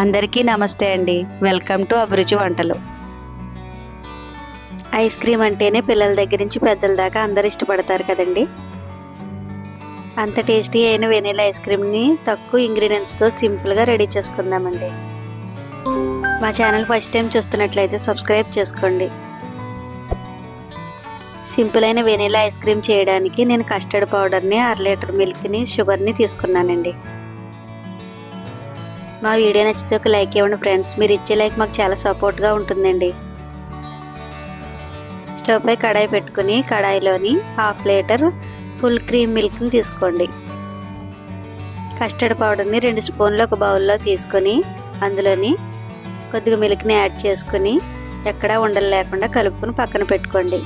అందరికీ నమస్తే అండి. వెల్కమ్ టు అభిరుచి వంటలు. ఐస్ క్రీమ్ అంటేనే పిల్లల దగ్గర నుంచి పెద్దల దాకా అందరు ఇష్టపడతారు కదండి. అంత టేస్టీ అయిన వెనీలా ఐస్ క్రీమ్ని తక్కువ ఇంగ్రీడియంట్స్తో సింపుల్గా రెడీ చేసుకుందామండి. మా ఛానల్ ఫస్ట్ టైం చూస్తున్నట్లయితే సబ్స్క్రైబ్ చేసుకోండి. సింపుల్ అయిన వెనీలా ఐస్ క్రీమ్ చేయడానికి నేను కస్టర్డ్ పౌడర్ని అర లీటర్ మిల్క్ని షుగర్ని తీసుకున్నానండి. మా వీడియో నచ్చితే ఒక లైక్ ఇవ్వండి ఫ్రెండ్స్. మీరు ఇచ్చే లైక్ మాకు చాలా సపోర్ట్గా ఉంటుందండి. స్టవ్ పై కడాయి పెట్టుకుని కడాయిలోని హాఫ్ లీటర్ ఫుల్ క్రీమ్ మిల్క్ని తీసుకోండి. కస్టర్డ్ పౌడర్ని రెండు స్పూన్లు ఒక బౌల్లో తీసుకొని అందులోని కొద్దిగా మిల్క్ని యాడ్ చేసుకుని ఎక్కడా ఉండలు లేకుండా కలుపుకొని పక్కన పెట్టుకోండి.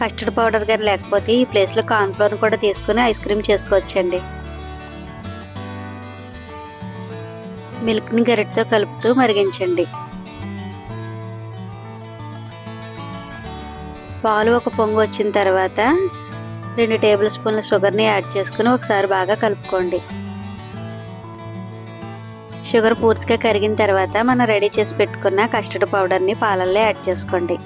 కస్టర్డ్ పౌడర్ కానీ లేకపోతే ఈ ప్లేస్లో కార్న్ఫ్లోర్ కూడా తీసుకుని ఐస్ క్రీమ్ చేసుకోవచ్చండి. మిల్క్ని గరిటతో కలుపుతూ మరిగించండి. పాలు ఒక పొంగు వచ్చిన తర్వాత రెండు టేబుల్ స్పూన్ల షుగర్ని యాడ్ చేసుకుని ఒకసారి బాగా కలుపుకోండి. షుగర్ పూర్తిగా కరిగిన తర్వాత మనం రెడీ చేసి పెట్టుకున్న కస్టర్డ్ పౌడర్ని పాలల్లో యాడ్ చేసుకోండి.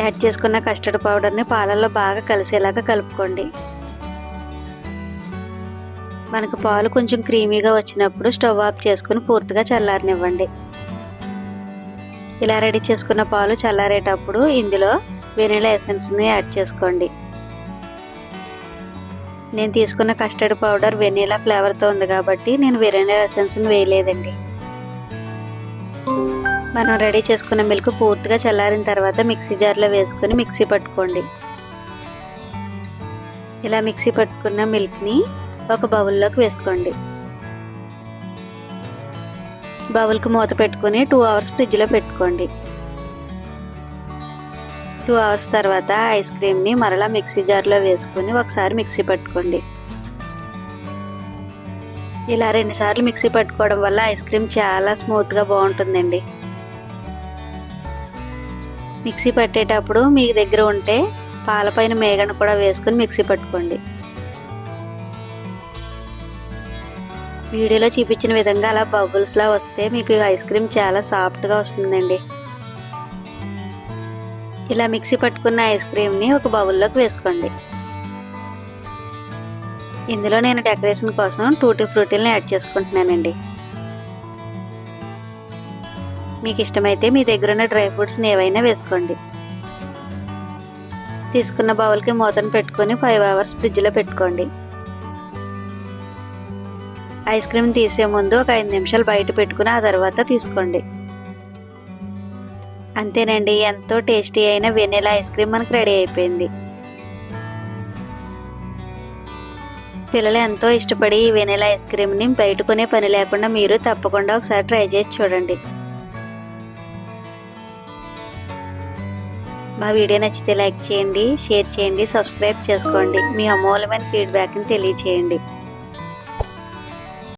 యాడ్ చేసుకున్న కస్టర్డ్ పౌడర్ని పాలల్లో బాగా కలిసేలాగా కలుపుకోండి. మనకు పాలు కొంచెం క్రీమీగా వచ్చినప్పుడు స్టవ్ ఆఫ్ చేసుకుని పూర్తిగా చల్లారనివ్వండి. ఇలా రెడీ చేసుకున్న పాలు చల్లారేటప్పుడు ఇందులో వెనీలా ఎసెన్స్ని యాడ్ చేసుకోండి. నేను తీసుకున్న కస్టర్డ్ పౌడర్ వెనీలా ఫ్లేవర్తో ఉంది కాబట్టి నేను వెనీలా ఎసెన్స్ని వేయలేదండి. మనం రెడీ చేసుకున్న మిల్క్ పూర్తిగా చల్లారిన తర్వాత మిక్సీ జార్లో వేసుకొని మిక్సీ పట్టుకోండి. ఇలా మిక్సీ పట్టుకున్న మిల్క్ని ఒక బౌల్లోకి వేసుకోండి. బౌల్కి మూత పెట్టుకుని టూ అవర్స్ ఫ్రిడ్జ్లో పెట్టుకోండి. టూ అవర్స్ తర్వాత ఐస్ క్రీమ్ని మరలా మిక్సీ జార్లో వేసుకుని ఒకసారి మిక్సీ పట్టుకోండి. ఇలా రెండుసార్లు మిక్సీ పట్టుకోవడం వల్ల ఐస్ క్రీమ్ చాలా స్మూత్గా బాగుంటుందండి. మిక్సీ పట్టేటప్పుడు మీ దగ్గర ఉంటే పాలపైన మేగను కూడా వేసుకుని మిక్సీ పట్టుకోండి. వీడియోలో చూపించిన విధంగా అలా బబుల్స్లా వస్తే మీకు ఐస్ క్రీమ్ చాలా సాఫ్ట్గా వస్తుందండి. ఇలా మిక్సీ పట్టుకున్న ఐస్ క్రీమ్ని ఒక బౌల్లోకి వేసుకోండి. ఇందులో నేను డెకరేషన్ కోసం టూటీ ఫ్రూటీలను యాడ్ చేసుకుంటున్నానండి. మీకు ఇష్టమైతే మీ దగ్గర ఉన్న డ్రై ఫ్రూట్స్ని ఏవైనా వేసుకోండి. తీసుకున్న బౌల్కి మూతను పెట్టుకొని ఫైవ్ అవర్స్ ఫ్రిడ్జ్లో పెట్టుకోండి. ఐస్ క్రీమ్ తీసే ముందు ఒక ఐదు నిమిషాలు బయట పెట్టుకుని ఆ తర్వాత తీసుకోండి. అంతేనండి ఎంతో టేస్టీ అయిన వెనీలా ఐస్ క్రీమ్ మనకు రెడీ అయిపోయింది. పిల్లలు ఎంతో ఇష్టపడి ఈ వెనీలా ఐస్ క్రీమ్ని బయట కొనే పని లేకుండా మీరు తప్పకుండా ఒకసారి ట్రై చేసి చూడండి. మా వీడియో నచ్చితే లైక్ చేయండి షేర్ చేయండి సబ్స్క్రైబ్ చేసుకోండి. మీ అమూల్యమైన ఫీడ్బ్యాక్ని తెలియచేయండి.